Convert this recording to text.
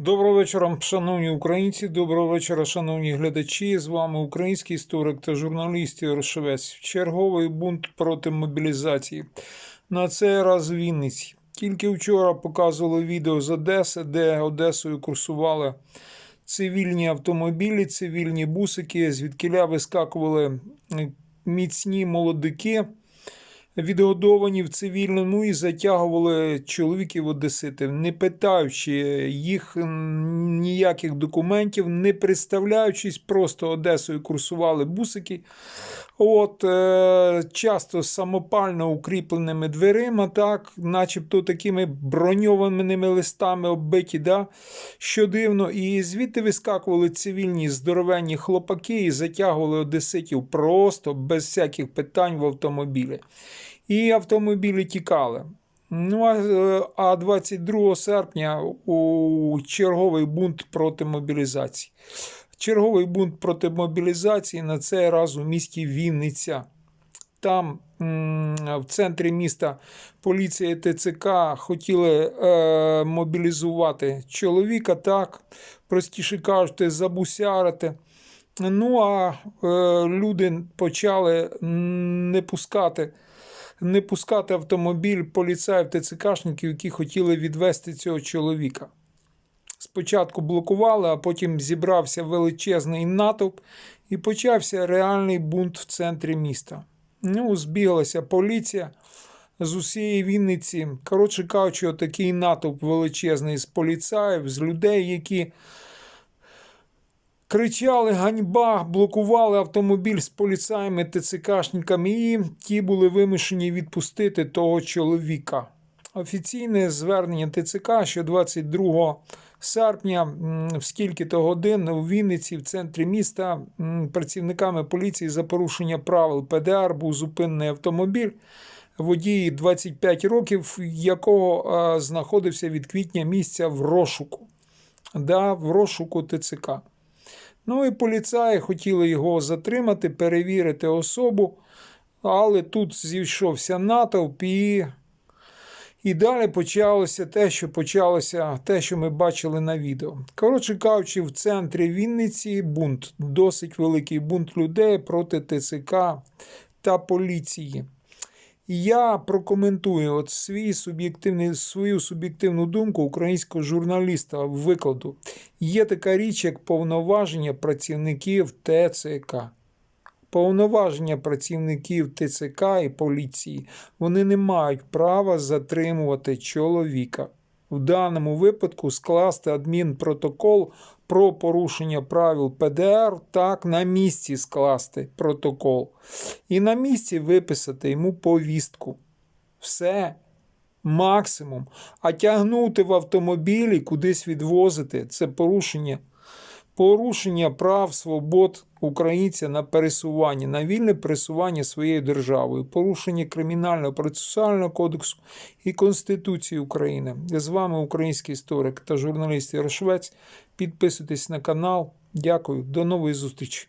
Доброго вечора, шановні українці. Доброго вечора, шановні глядачі. З вами український історик та журналіст Ігор Шевець. Черговий бунт проти мобілізації. На цей раз в Вінниці. Тільки вчора показували відео з Одеси, де Одесою курсували цивільні автомобілі, цивільні бусики, звідкиля вискакували міцні молодики відгодовані в цивільному і затягували чоловіків одеситів, не питаючи їх ніяких документів, не представляючись, просто Одесою курсували бусики. От, е, часто самопально укріпленими дверима, так, начебто такими броньованими листами оббиті, да, що дивно. І звідти вискакували цивільні здоровенні хлопаки і затягували одеситів просто без всяких питань в автомобілі. І автомобілі тікали. Ну, а, е, 22 серпня у черговий бунт проти мобілізації. Черговий бунт проти мобілізації на цей раз у місті Вінниця. Там в центрі міста поліція ТЦК хотіли е, мобілізувати чоловіка, так, простіше кажучи, забусярити. Ну а е, люди почали не пускати. Не пускати автомобіль поліцаїв ТЦКшників, які хотіли відвести цього чоловіка. Спочатку блокували, а потім зібрався величезний натовп і почався реальний бунт в центрі міста. Ну, збіглася поліція з усієї Вінниці. Коротше кажучи, отакий натовп величезний з поліцаїв, з людей, які кричали ганьба, блокували автомобіль з поліцаями, ТЦКшниками, і ті були вимушені відпустити того чоловіка. Офіційне звернення ТЦК, що 22 серпня, в скільки-то годин у Вінниці, в центрі міста, працівниками поліції за порушення правил ПДР був зупинений автомобіль. Водій 25 років, якого е, знаходився від квітня місця в розшуку. Да, в розшуку ТЦК. Ну і поліцаї хотіли його затримати, перевірити особу, але тут зійшовся натовп і, і далі почалося те, що почалося, те, що ми бачили на відео. Коротше кажучи, в центрі Вінниці бунт, досить великий бунт людей проти ТЦК та поліції. Я прокоментую от свій суб'єктивний, свою суб'єктивну думку українського журналіста викладу. Є така річ, як повноваження працівників ТЦК. Повноваження працівників ТЦК і поліції вони не мають права затримувати чоловіка. В даному випадку скласти адмінпротокол про порушення правил ПДР, так, на місці скласти протокол. І на місці виписати йому повістку. Все. Максимум. А тягнути в автомобілі, кудись відвозити це порушення. Порушення прав, свобод українця на пересування, на вільне пересування своєю державою, порушення кримінального процесуального кодексу і Конституції України. Я з вами український історик та журналіст Ярошвець. Підписуйтесь на канал. Дякую, до нової зустрічі.